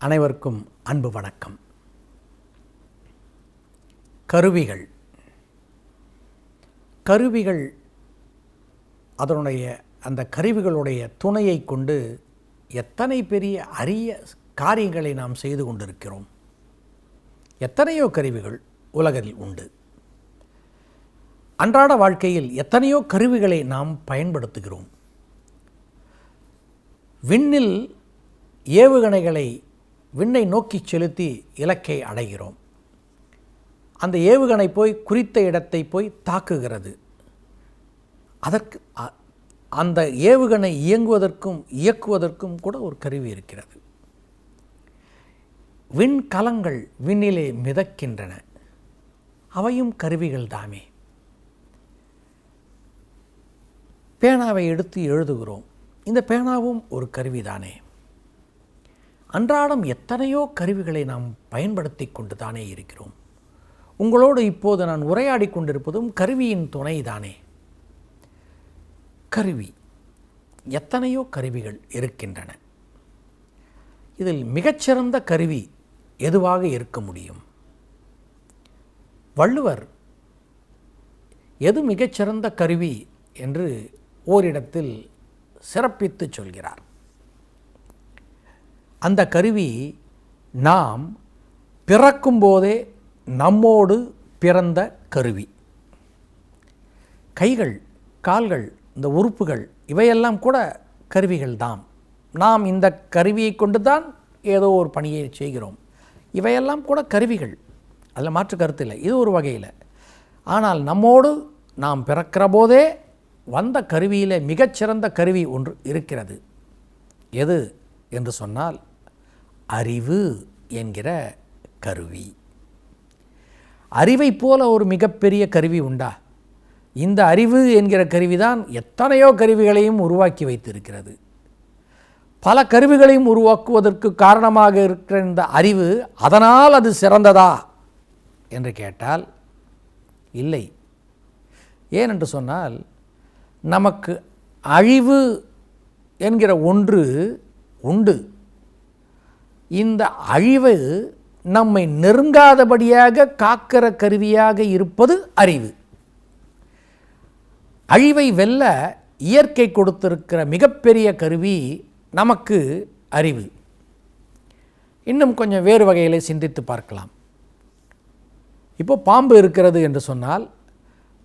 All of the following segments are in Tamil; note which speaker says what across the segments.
Speaker 1: அனைவருக்கும் அன்பு வணக்கம். கருவிகள். கருவிகள் அதனுடைய அந்த கருவிகளுடைய துணையை கொண்டு எத்தனை பெரிய அரிய காரியங்களை நாம் செய்து கொண்டிருக்கிறோம். எத்தனையோ கருவிகள் உலகில் உண்டு. அன்றாட வாழ்க்கையில் எத்தனையோ கருவிகளை நாம் பயன்படுத்துகிறோம். விண்ணில் ஏவுகணைகளை விண்ணை நோக்கி செலுத்தி இலக்கை அடைகிறோம். அந்த ஏவுகணை போய் குறித்த இடத்தை போய் தாக்குகிறது. அதற்கு அ- அந்த ஏவுகணை இயங்குவதற்கும் இயக்குவதற்கும் கூட ஒரு கருவி இருக்கிறது. விண்கலங்கள் விண்ணிலே மிதக்கின்றன. அவையும் கருவிகள் தாமே. பேனாவை எடுத்து எழுதுகிறோம். இந்த பேனாவும் ஒரு கருவிதானே அன்றாடம் எத்தனையோ கருவிகளை நாம் பயன்படுத்தி கொண்டு தானே இருக்கிறோம். உங்களோடு இப்போது நான் உரையாடி கொண்டிருப்பதும் கருவியின் துணை தானே கருவி. எத்தனையோ கருவிகள் இருக்கின்றன. இதில் மிகச்சிறந்த கருவி எதுவாக இருக்க முடியும்? வள்ளுவர் எது மிகச்சிறந்த கருவி என்று ஓரிடத்தில் சிறப்பித்து சொல்கிறார். அந்த கருவி நாம் பிறக்கும்போதே நம்மோடு பிறந்த கருவி. கைகள் கால்கள் இந்த உறுப்புகள் இவையெல்லாம் கூட கருவிகள் தான் நாம் இந்த கருவியை கொண்டு தான் ஏதோ ஒரு பணியை செய்கிறோம். இவையெல்லாம் கூட கருவிகள். அதில் மாற்று கருத்து இல்லை. இது ஒரு வகையில். ஆனால் நம்மோடு நாம் பிறக்கிற போதே வந்த கருவியில் மிகச்சிறந்த கருவி ஒன்று இருக்கிறது. எது என்று சொன்னால் அறிவு என்கிற கருவி. அறிவைப் போல ஒரு மிகப்பெரிய கருவி உண்டா? இந்த அறிவு என்கிற கருவிதான் எத்தனையோ கருவிகளையும் உருவாக்கி வைத்திருக்கிறது. பல கருவிகளையும் உருவாக்குவதற்கு காரணமாக இருக்கிற இந்த அறிவு அதனால் அது சிறந்ததா? என்று கேட்டால் இல்லை. ஏனென்று சொன்னால் நமக்கு அழிவு என்கிற ஒன்று உண்டு. இந்த அழிவு நம்மை நெருங்காதபடியாக காக்கிற கருவியாக இருப்பது அறிவு. அழிவை வெல்ல இயற்கை கொடுத்திருக்கிற மிகப்பெரிய கருவி நமக்கு அறிவு. இன்னும் கொஞ்சம் வேறு வகையில் சிந்தித்து பார்க்கலாம். இப்போ பாம்பு இருக்கிறது என்று சொன்னால்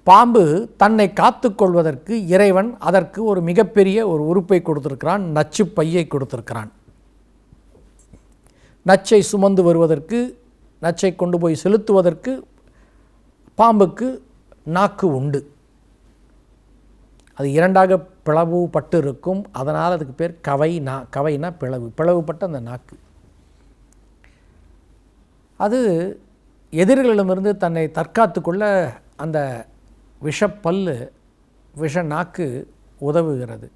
Speaker 1: பாம்பு தன்னை காத்துக்கொள்வதற்கு இறைவன் அதற்கு ஒரு மிகப்பெரிய ஒரு உறுப்பை கொடுத்துருக்கிறான் நச்சு பையை கொடுத்துருக்கிறான். நச்சை சுமந்து வருவதற்கு நச்சை கொண்டு போய் செலுத்துவதற்கு பாம்புக்கு நாக்கு உண்டு. அது இரண்டாக பிளவுபட்டு இருக்கும் அதனால் அதுக்கு பேர் கவை நா கவைனா பிளவு. பிளவுபட்ட அந்த நாக்கு. அது எதிரிகளிடமிருந்து தன்னை தற்காத்து கொள்ள அந்த விஷப்பல்லு விஷ நாக்கு உதவுகிறது.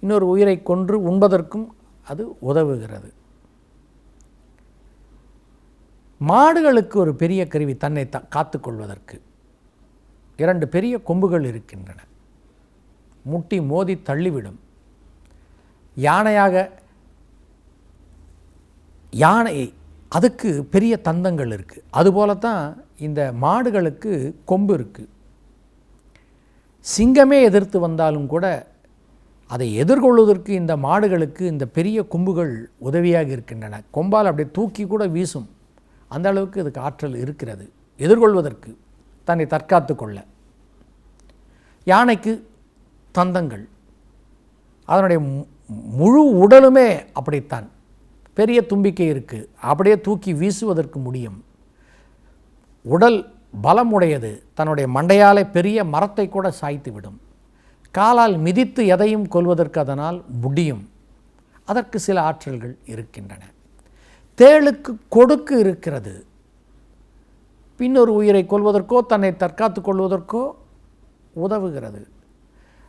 Speaker 1: இன்னொரு உயிரை கொன்று உண்பதற்கும் அது உதவுகிறது. மாடுகளுக்கு ஒரு பெரிய கருவி தன்னை த காத்துக்கொள்வதற்கு. இரண்டு பெரிய கொம்புகள் இருக்கின்றன. முட்டி மோதி தள்ளிவிடும். யானையாக யானை அதுக்கு பெரிய தந்தங்கள் இருக்குது அதுபோல தான் இந்த மாடுகளுக்கு கொம்பு இருக்குது சிங்கமே எதிர்த்து வந்தாலும் கூட அதை எதிர்கொள்வதற்கு இந்த மாடுகளுக்கு இந்த பெரிய கொம்புகள் உதவியாக இருக்கின்றன. கொம்பால் அப்படியே தூக்கி கூட வீசும். அந்த அளவுக்கு இதுக்கு ஆற்றல் இருக்கிறது. எதிர்கொள்வதற்கு தன்னை தற்காத்து கொள்ள. யானைக்கு தந்தங்கள். அதனுடைய மு- முழு உடலுமே அப்படித்தான். பெரிய தும்பிக்கை இருக்குது அப்படியே தூக்கி வீசுவதற்கு முடியும். உடல் பலமுடையது. தன்னுடைய மண்டையாலே பெரிய மரத்தை கூட சாய்த்து விடும். காலால் மிதித்து எதையும் கொல்வதற்கு அதனால் முடியும். அதற்கு சில ஆற்றல்கள் இருக்கின்றன. தேளுக்கு கொடுக்கு இருக்கிறது. பின்னொரு உயிரை கொள்வதற்கோ தன்னை தற்காத்து கொள்வதற்கோ உதவுகிறது.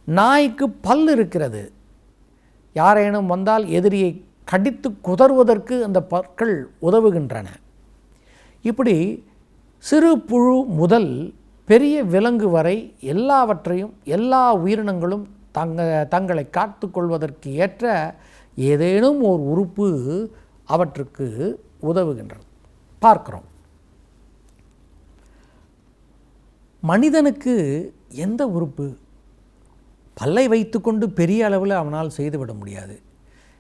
Speaker 1: நாய்க்கு பல் இருக்கிறது. யாரேனும் வந்தால் எதிரியை கடித்து குதறுவதற்கு அந்த பற்கள் உதவுகின்றன. இப்படி சிறு புழு முதல் பெரிய விலங்கு வரை எல்லாவற்றையும் எல்லா உயிரினங்களும் தங்க தங்களை காத்து கொள்வதற்கு ஏற்ற ஏதேனும் ஒரு உறுப்பு அவற்றுக்கு உதவுகின்றது. பார்க்கிறோம். மனிதனுக்கு எந்த உறுப்பு? பல்லை வைத்துக்கொண்டு பெரிய அளவில் அவனால் செய்துவிட முடியாது.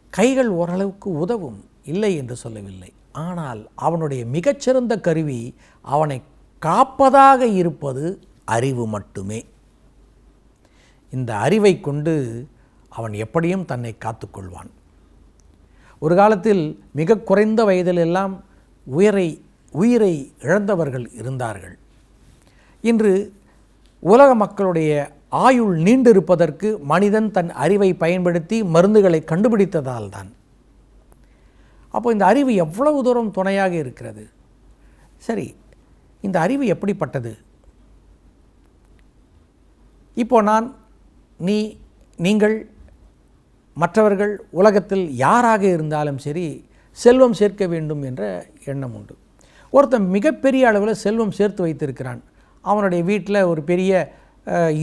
Speaker 1: கைகள் ஓரளவுக்கு உதவும் இல்லை என்று சொல்லவில்லை. ஆனால் அவனுடைய மிகச்சிறந்த கருவி அவனை காப்பதாக இருப்பது அறிவு மட்டுமே. இந்த அறிவை கொண்டு அவன் எப்படியும் தன்னை காத்துக்கொள்வான் ஒரு காலத்தில் மிக குறைந்த வயதில் எல்லாம் உயிரை உயிரை இழந்தவர்கள் இருந்தார்கள். இன்று உலக மக்களுடைய ஆயுள் நீண்டிருப்பதற்கு மனிதன் தன் அறிவை பயன்படுத்தி மருந்துகளை கண்டுபிடித்ததால் தான் அப்போ இந்த அறிவு எவ்வளவு தூரம் துணையாக இருக்கிறது? சரி இந்த அறிவு எப்படிப்பட்டது? இப்போ நான் நீ நீங்கள் மற்றவர்கள் உலகத்தில் யாராக இருந்தாலும் சரி செல்வம் சேர்க்க வேண்டும் என்ற எண்ணம் உண்டு. ஒருத்தன் மிகப்பெரிய அளவில் செல்வம் சேர்த்து வைத்திருக்கிறான். அவனுடைய வீட்டில் ஒரு பெரிய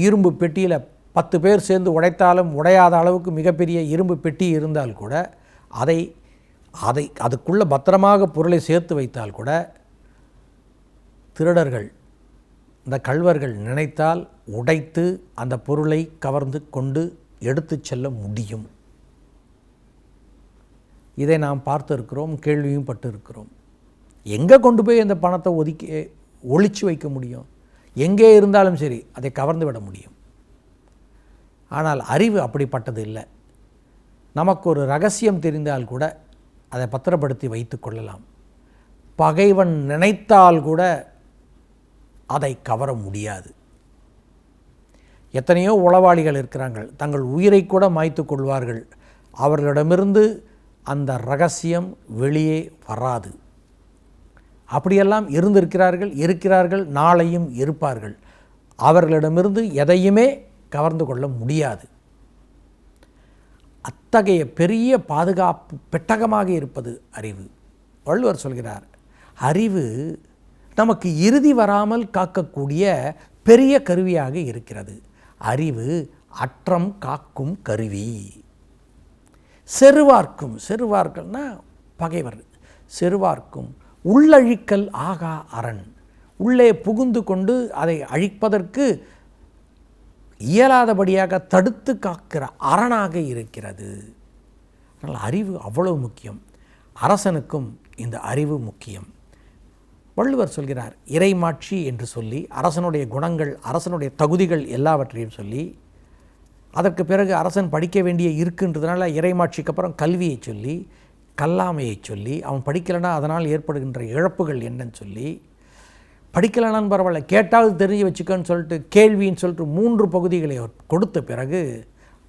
Speaker 1: இரும்பு பெட்டியில் பத்து பேர் சேர்ந்து உடைத்தாலும் உடையாத அளவுக்கு மிகப்பெரிய இரும்பு பெட்டி இருந்தால் கூட அதை அதை அதுக்குள்ளே பத்திரமாக பொருளை சேர்த்து வைத்தால் கூட திருடர்கள் இந்த கள்வர்கள் நினைத்தால் உடைத்து அந்த பொருளை கவர்ந்து கொண்டு எடுத்துச் செல்ல முடியும். இதை நாம் பார்த்துருக்கிறோம் கேள்வியும் பட்டிருக்கிறோம். எங்கே கொண்டு போய் அந்த பணத்தை ஒதுக்கி ஒழிச்சு வைக்க முடியும்? எங்கே இருந்தாலும் சரி அதை கவர்ந்து விட முடியும். ஆனால் அறிவு அப்படிப்பட்டது இல்லை. நமக்கு ஒரு ரகசியம் தெரிந்தால் கூட அதை பத்திரப்படுத்தி வைத்து கொள்ளலாம். பகைவன் நினைத்தால் கூட அதை கவர முடியாது. எத்தனையோ உளவாளிகள் இருக்கிறார்கள். தங்கள் உயிரை கூட மாய்த்து கொள்வார்கள். அவர்களிடமிருந்து அந்த ரகசியம் வெளியே வராது. அப்படியெல்லாம் இருந்திருக்கிறார்கள் இருக்கிறார்கள் நாளையும் இருப்பார்கள். அவர்களிடமிருந்து எதையுமே கவர்ந்து கொள்ள முடியாது. அத்தகைய பெரிய பாதுகாப்பு பெட்டகமாக இருப்பது அறிவு. வள்ளுவர் சொல்கிறார் அறிவு நமக்கு இறுதி வராமல் காக்கக்கூடிய பெரிய கருவியாக இருக்கிறது. அறிவு அற்றம் காக்கும் கருவி. செருவார்க்கும். செருவார்கள்னா பகைவர். செருவார்க்கும். உள்ளழிக்கல் ஆகா அரண். உள்ளே புகுந்து கொண்டு அதை அழிப்பதற்கு இயலாதபடியாக தடுத்து காக்கிற அரணாக இருக்கிறது. அதனால் அறிவு அவ்வளவு முக்கியம். அரசனுக்கும் இந்த அறிவு முக்கியம். வள்ளுவர் சொல்கிறார் இறைமாட்சி என்று சொல்லி அரசனுடைய குணங்கள் அரசனுடைய தகுதிகள் எல்லாவற்றையும் சொல்லி அதற்கு பிறகு அரசன் படிக்க வேண்டிய இருக்குன்றதுனால இறைமாட்சிக்கு அப்புறம் கல்வியை சொல்லி கல்லாமையை சொல்லி அவன் படிக்கலைன்னா அதனால் ஏற்படுகின்ற இழப்புகள் என்னன்னு சொல்லி படிக்கலைனான்னு பரவாயில்ல கேட்டாவது தெரிஞ்சு வச்சுக்கோன்னு சொல்லிட்டு கேள்வின்னு சொல்லிட்டு மூன்று பகுதிகளை கொடுத்த பிறகு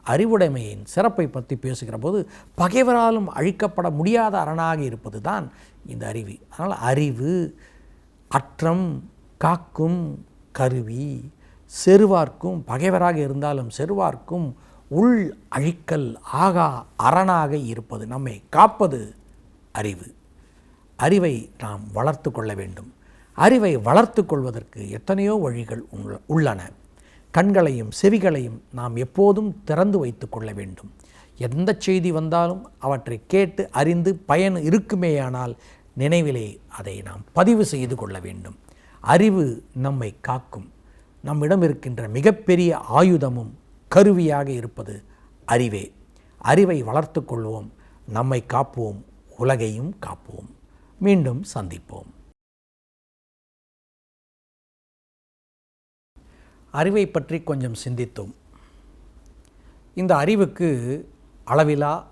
Speaker 1: அறிவுடைமையின் சிறப்பை பற்றி பேசுகிற போது பகைவராலும் அழிக்கப்பட முடியாத அரணாக இருப்பது தான் இந்த அறிவு. அதனால் அறிவு அற்றம் காக்கும் கருவி செருவார்க்கும் பகைவராக இருந்தாலும் செருவார்க்கும் உள் அழிக்கல் ஆகா அரணாக இருப்பது நம்மை காப்பது அறிவு. அறிவை நாம் வளர்த்து கொள்ள வேண்டும். அறிவை வளர்த்து கொள்வதற்கு எத்தனையோ வழிகள் உள்ளன. கண்களையும் செவிகளையும் நாம் எப்போதும் திறந்து வைத்து கொள்ள வேண்டும். எந்த செய்தி வந்தாலும் அவற்றை கேட்டு அறிந்து பயன் இருக்குமேயானால் நினைவிலே அதை நாம் பதிவு செய்து கொள்ள வேண்டும். அறிவு நம்மை காக்கும். நம்மிடம் இருக்கின்ற மிகப்பெரிய ஆயுதமும் கருவியாக இருப்பது அறிவே. அறிவை வளர்த்து கொள்வோம் நம்மை காப்போம் உலகையும் காப்போம். மீண்டும் சந்திப்போம். அறிவை பற்றி கொஞ்சம் சிந்தித்தோம். இந்த அறிவுக்கு அளவிலா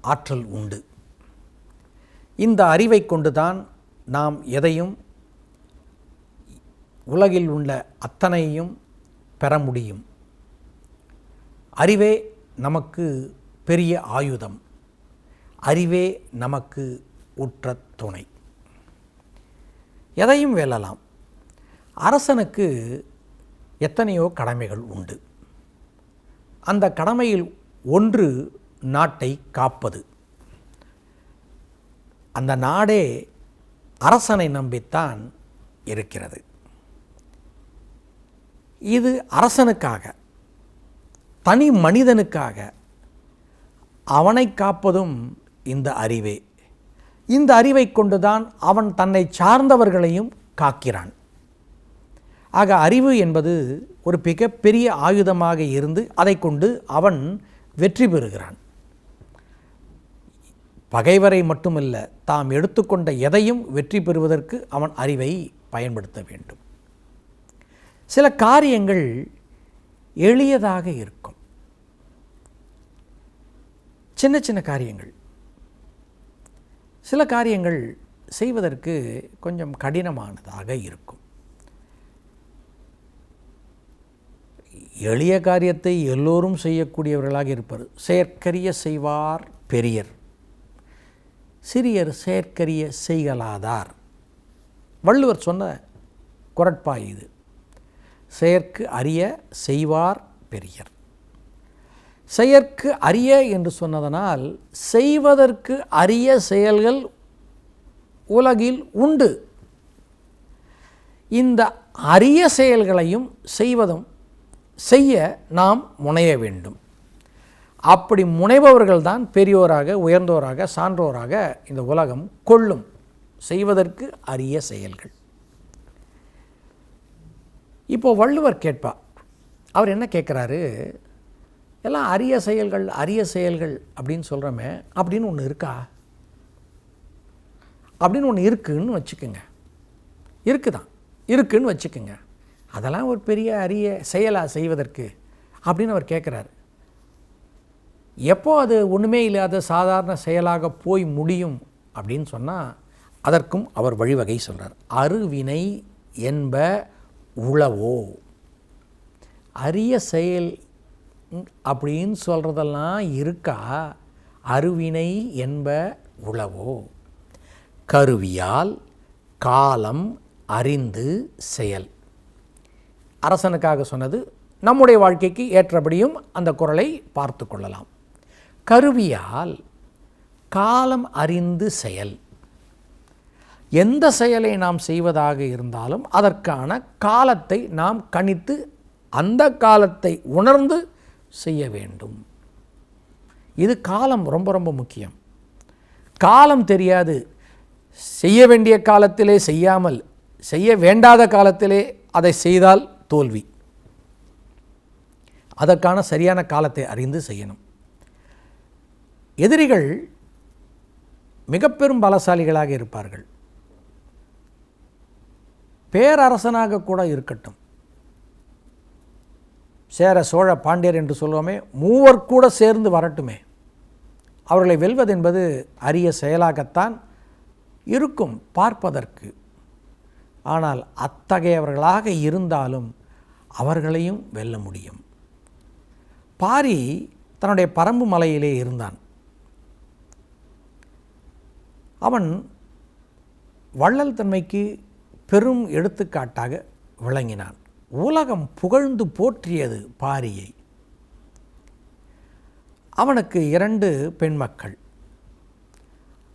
Speaker 1: ஆற்றல் உண்டு. இந்த அறிவை கொண்டுதான் நாம் எதையும் உலகில் உள்ள அத்தனையும் பெற முடியும். அறிவே நமக்கு பெரிய ஆயுதம். அறிவே நமக்கு உற்ற துணை. எதையும் வெல்லலாம். அரசனுக்கு எத்தனையோ கடமைகள் உண்டு. அந்த கடமையில் ஒன்று நாட்டை காப்பது. அந்த நாடே அரசனை நம்பித்தான் இருக்கிறது. இது அரசனுக்காக தனி மனிதனுக்காக அவனை காப்பதும் இந்த அறிவே. இந்த அறிவை கொண்டுதான் அவன் தன்னை சார்ந்தவர்களையும் காக்கிறான். ஆக அறிவு என்பது ஒரு மிகப்பெரிய ஆயுதமாக இருந்து அதை கொண்டு அவன் வெற்றி பெறுகிறான். பகைவரை மட்டுமல்ல தாம் எடுத்துக்கொண்ட எதையும் வெற்றி பெறுவதற்கு அவன் அறிவை பயன்படுத்த வேண்டும். சில காரியங்கள் எளியதாக இருக்கும். சின்ன சின்ன காரியங்கள். சில காரியங்கள் செய்வதற்கு கொஞ்சம் கடினமானதாக இருக்கும். எளிய காரியத்தை எல்லோரும் செய்யக்கூடியவர்களாக இருப்பர். செயற்கரிய செய்வார் பெரியர். சிறியர் செயற்கரிய செய்கலாதார் வள்ளுவர் சொன்ன குரட்பாய் இது. செயற்கு அறிய செய்வார் பெரியர். செயற்கு அரிய என்று சொன்னதனால் செய்வதற்கு அரிய செயல்கள் உலகில் உண்டு. இந்த அரிய செயல்களையும் செய்வதும் செய்ய நாம் முனைய வேண்டும். அப்படி முனைபவர்கள் தான் பெரியோராக உயர்ந்தோராக சான்றோராக இந்த உலகம் கொள்ளும். செய்வதற்கு அரிய செயல்கள். இப்போது வள்ளுவர் கேட்பா. அவர் என்ன கேட்குறாரு? எல்லாம் அரிய செயல்கள் அரிய செயல்கள் அப்படின்னு சொல்கிறோமே அப்படின்னு ஒன்று இருக்கா? அப்படின்னு ஒன்று இருக்குன்னு வச்சுக்கோங்க. இருக்குதான். இருக்குன்னு வச்சுக்கோங்க. அதெல்லாம் ஒரு பெரிய அரிய செயலாக செய்வதற்கு அப்படின்னு அவர் கேட்குறாரு. எப்போ அது ஒன்றுமே இல்லாத சாதாரண செயலாக போய் முடியும் அப்படின்னு சொன்னால் அதற்கும் அவர் வழிவகை சொல்கிறார் அருவினை என்ப உளவோ அரிய செயல் அப்படின்னு சொல்கிறதெல்லாம் இருக்கா? அருவினை என்ப உளவோ கருவியால் காலம் அறிந்து செயல். அரசனுக்காக சொன்னது நம்முடைய வாழ்க்கைக்கு ஏற்றபடியும் அந்த குரலை பார்த்து கொள்ளலாம். கருவியால் காலம் அறிந்து செயல். எந்த செயலை நாம் செய்வதாக இருந்தாலும் அதற்கான காலத்தை நாம் கணித்து அந்த காலத்தை உணர்ந்து செய்ய வேண்டும். இது காலம் ரொம்ப ரொம்ப முக்கியம். காலம் தெரியாது. செய்ய வேண்டிய காலத்திலே செய்யாமல் செய்ய வேண்டாத காலத்திலே அதை செய்தால் தோல்வி. அதற்கான சரியான காலத்தை அறிந்து செய்யணும். எதிரிகள் மிக பெரும் பலசாலிகளாக இருப்பார்கள். பேரரசனாக கூட இருக்கட்டும். சேர சோழ பாண்டியர் என்று சொல்லுவோமே மூவர் கூட சேர்ந்து வரட்டுமே. அவர்களை வெல்வது என்பது அரிய செயலாகத்தான் இருக்கும் பார்ப்பதற்கு. ஆனால் அத்தகையவர்களாக இருந்தாலும் அவர்களையும் வெல்ல முடியும். பாரி தன்னுடைய பரம்பு மலையிலே இருந்தான். அவன் வள்ளல் தன்மைக்கு பெரும் எடுத்துக்காட்டாக விளங்கினான். உலகம் புகழ்ந்து போற்றியது பாரியை. அவனுக்கு இரண்டு பெண்மக்கள்.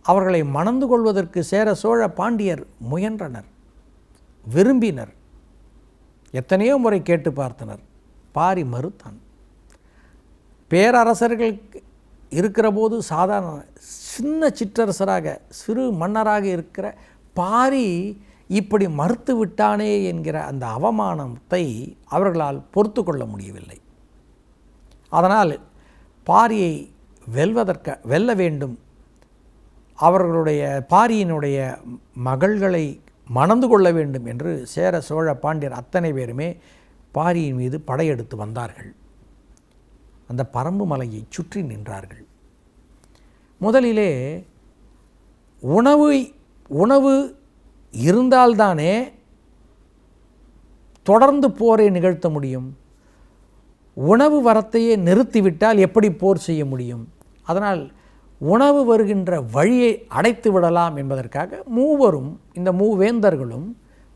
Speaker 1: அவர்களை மணந்து கொள்வதற்கு சேர சோழ பாண்டியர் முயன்றனர். விரும்பினர். எத்தனையோ முறை கேட்டு பார்த்தனர். பாரி மறுத்தான். பேரரசர்கள் இருக்கிற போது சாதாரண சின்ன சிற்றரசராக சிறு மன்னராக இருக்கிற பாரி இப்படி மறுத்து விட்டானே என்கிற அந்த அவமானத்தை அவர்களால் பொறுத்து கொள்ள முடியவில்லை. அதனால் பாரியை வெல்வதற்கு வெல்ல வேண்டும். அவர்களுடைய பாரியினுடைய மகள்களை மணந்து கொள்ள வேண்டும் என்று சேர சோழ பாண்டியர் அத்தனை பேருமே பாரியின் மீது படையெடுத்து வந்தார்கள். அந்த பரம்பு மலையை சுற்றி நின்றார்கள். முதலிலே உணவு உணவு இருந்தால்தானே தொடர்ந்து போரை நிகழ்த்த முடியும். உணவு வரத்தையே நிறுத்திவிட்டால் எப்படி போர் செய்ய முடியும்? அதனால் உணவு வருகின்ற வழியை அடைத்து விடலாம் என்பதற்காக மூவரும் இந்த மூவேந்தர்களும்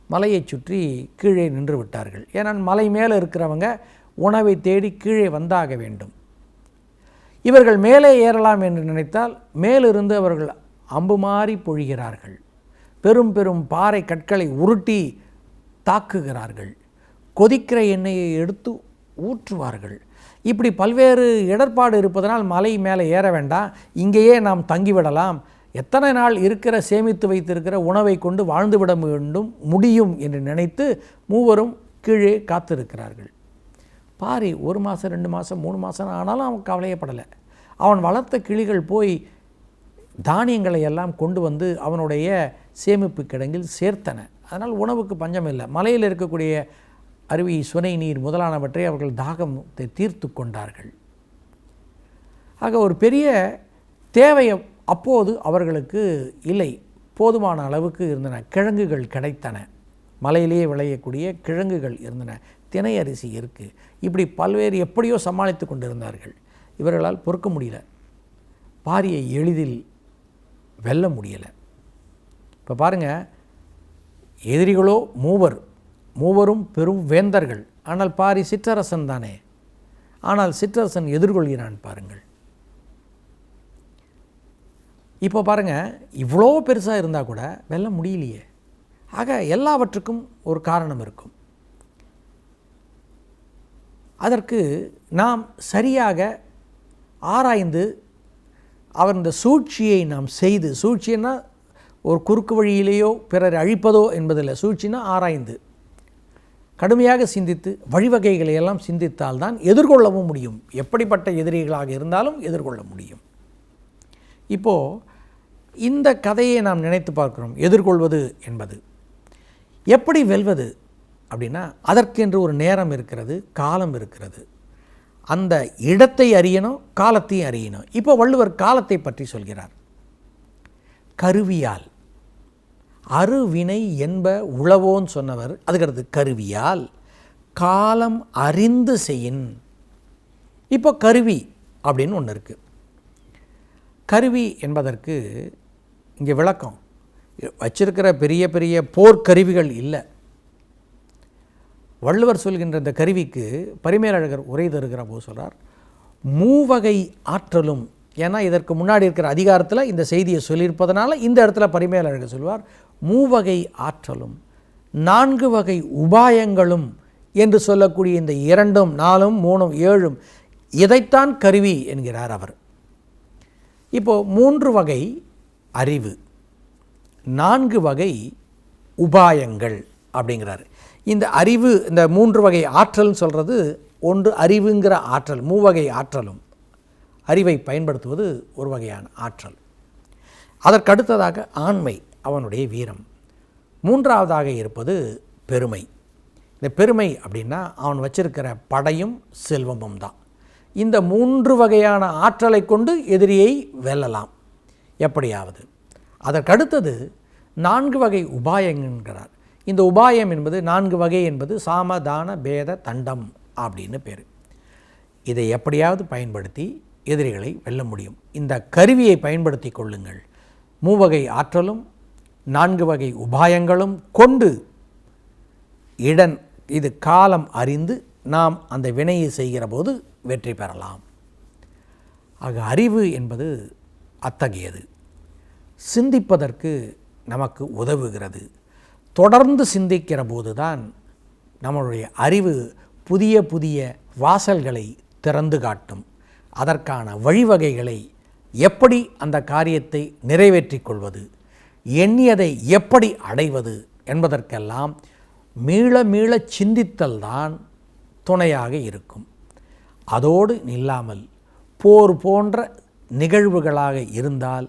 Speaker 1: மலையை சுற்றி கீழே நின்று விட்டார்கள். ஏன்னால் மலை மேலே இருக்கிறவங்க உணவை தேடி கீழே வந்தாக வேண்டும். இவர்கள் மேலே ஏறலாம் என்று நினைத்தால் மேலிருந்து அவர்கள் அம்பு மாறி பொழிகிறார்கள். பெரும் பெரும் பாறை கற்களை உருட்டி தாக்குகிறார்கள். கொதிக்கிற எண்ணெயை எடுத்து ஊற்றுவார்கள். இப்படி பல்வேறு இடர்பாடு இருப்பதனால் மலை மேலே ஏற வேண்டாம். இங்கேயே நாம் தங்கிவிடலாம். எத்தனை நாள் இருக்கிற சேமித்து வைத்திருக்கிற உணவை கொண்டு வாழ்ந்துவிட வேண்டும் முடியும் என்று நினைத்து மூவரும் கீழே காத்திருக்கிறார்கள். பாரி ஒரு மாதம் ரெண்டு மாதம் மூணு மாதம் ஆனாலும் அவன் கவலையப்படலை. அவன் வளர்த்த கிளிகள் போய் தானியங்களை எல்லாம் கொண்டு வந்து அவனுடைய சேமிப்பு கிடங்கில் சேர்த்தன. அதனால் உணவுக்கு பஞ்சம் இல்லை. மலையில் இருக்கக்கூடிய அருவி சுனை நீர் முதலானவற்றை அவர்கள் தாகத்தை தீர்த்து கொண்டார்கள். ஆக ஒரு பெரிய தேவை அப்போது அவர்களுக்கு இல்லை. போதுமான அளவுக்கு இருந்தன. கிழங்குகள் கிடைத்தன. மலையிலேயே விளையக்கூடிய கிழங்குகள் இருந்தன. தினை அரிசி இருக்குது இப்படி பல்வேறு எப்படியோ சமாளித்து கொண்டிருந்தார்கள். இவர்களால் பொறுக்க முடியல. பாரியை எளிதில் வெல்ல முடியலை. இப்போ பாருங்கள் எதிரிகளோ மூவர் மூவரும் பெரும் வேந்தர்கள். ஆனால் பாரி சிற்றரசன் தானே. ஆனால் சிற்றரசன் எதிர்கொள்கிறான் பாருங்கள். இப்போ பாருங்கள் இவ்வளோ பெருசாக இருந்தால் கூட வெல்ல முடியலையே. ஆக எல்லாவற்றுக்கும் ஒரு காரணம் இருக்கும். அதற்கு நாம் சரியாக ஆராய்ந்து அவர் இந்த சூழ்ச்சியை நாம் செய்து சூழ்ச்சின்னா ஒரு குறுக்கு வழியிலேயோ பிறர் அழிப்பதோ என்பதில் சூழ்ச்சினா ஆராய்ந்து. கடுமையாக சிந்தித்து வழிவகைகளை எல்லாம் சிந்தித்தால்தான் எதிர்கொள்ளவும் முடியும். எப்படிப்பட்ட எதிரிகளாக இருந்தாலும் எதிர்கொள்ள முடியும். இப்போது இந்த கதையை நாம் நினைத்து பார்க்கிறோம். எதிர்கொள்வது என்பது. எப்படி வெல்வது அப்படின்னா அதற்கென்று ஒரு நேரம் இருக்கிறது காலம் இருக்கிறது. அந்த இடத்தை அறியணும் காலத்தையும் அறியணும். இப்போ வள்ளுவர் காலத்தை பற்றி சொல்கிறார். கருவியால். அருவினை என்ப உழவோன்னு சொன்னவர் அதுக்கடுத்து கருவியால். காலம் அறிந்து செய்யின். இப்போ கருவி அப்படின்னு ஒன்று இருக்குது கருவி என்பதற்கு இங்கே விளக்கம். வச்சிருக்கிற பெரிய பெரிய போர்க்கருவிகள் இல்லை. வள்ளுவர் சொல்கின்ற இந்த கருவிக்கு பரிமேலழகர் உரை தருகிற போது சொல்கிறார் மூவகை ஆற்றலும் ஏன்னா இதற்கு முன்னாடி இருக்கிற அதிகாரத்தில் இந்த செய்தியை சொல்லியிருப்பதனால இந்த இடத்துல பரிமேலழகர் சொல்வார் மூவகை ஆற்றலும் நான்கு வகை உபாயங்களும் என்று சொல்லக்கூடிய இந்த இரண்டும் நாலும் மூணும் ஏழும் இதைத்தான் கருவி என்கிறார் அவர். இப்போது மூன்று வகை அறிவு நான்கு வகை உபாயங்கள் அப்படிங்கிறாரு. இந்த அறிவு இந்த மூன்று வகை ஆற்றல்னு சொல்கிறது ஒன்று அறிவுங்கிற ஆற்றல் மூவகை ஆற்றலும். அறிவை பயன்படுத்துவது ஒரு வகையான ஆற்றல். அதற்கடுத்ததாக ஆண்மை அவனுடைய வீரம். மூன்றாவதாக இருப்பது பெருமை. இந்த பெருமை அப்படின்னா அவன் வச்சிருக்கிற படையும் செல்வமும் தான். இந்த மூன்று வகையான ஆற்றலை கொண்டு எதிரியை வெல்லலாம். எப்படியாவது. அதற்கடுத்தது நான்கு வகை உபாயங்கிறார் இந்த உபாயம் என்பது நான்கு வகை என்பது சாமதான பேத தண்டம் அப்படின்னு பேர். இதை எப்படியாவது பயன்படுத்தி எதிரிகளை வெல்ல முடியும். இந்த கருவியை பயன்படுத்தி கொள்ளுங்கள். மூவகை ஆற்றலும் நான்கு வகை உபாயங்களும் கொண்டு இடன் இது காலம் அறிந்து நாம் அந்த வினையை செய்கிற போது வெற்றி பெறலாம். ஆக அறிவு என்பது அத்தகையது. சிந்திப்பதற்கு நமக்கு உதவுகிறது. தொடர்ந்து சிந்திக்கிற போது தான் நம்மளுடைய அறிவு புதிய புதிய வாசல்களை திறந்து காட்டும். அதற்கான வழிவகைகளை எப்படி அந்த காரியத்தை நிறைவேற்றிக் கொள்வது எண்ணியதை எப்படி அடைவது என்பதற்கெல்லாம் மீள மீள சிந்தித்தல் தான் துணையாக இருக்கும். அதோடு இல்லாமல் போர் போன்ற நிகழ்வுகளாக இருந்தால்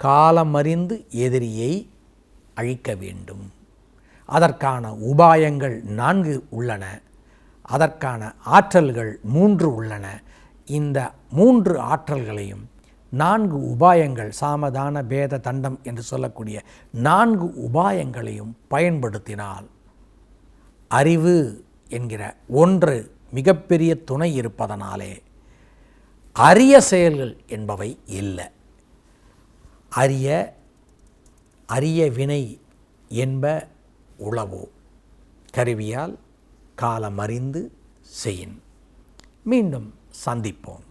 Speaker 1: காலமறிந்து எதிரியை அழிக்க வேண்டும். அதற்கான உபாயங்கள் நான்கு உள்ளன. அதற்கான ஆற்றல்கள் மூன்று உள்ளன. இந்த மூன்று ஆற்றல்களையும் நான்கு உபாயங்கள் சாமதான பேத தண்டம் என்று சொல்லக்கூடிய நான்கு உபாயங்களையும் பயன்படுத்தினால் அறிவு என்கிற ஒன்று மிகப்பெரிய துணை இருப்பதனாலே அரிய செயல்கள் என்பவை இல்லை. அரிய அரிய வினை என்ப உளவோ கருவியால் காலமறிந்து செய்யின் மீண்டும் சந்திப்போம்.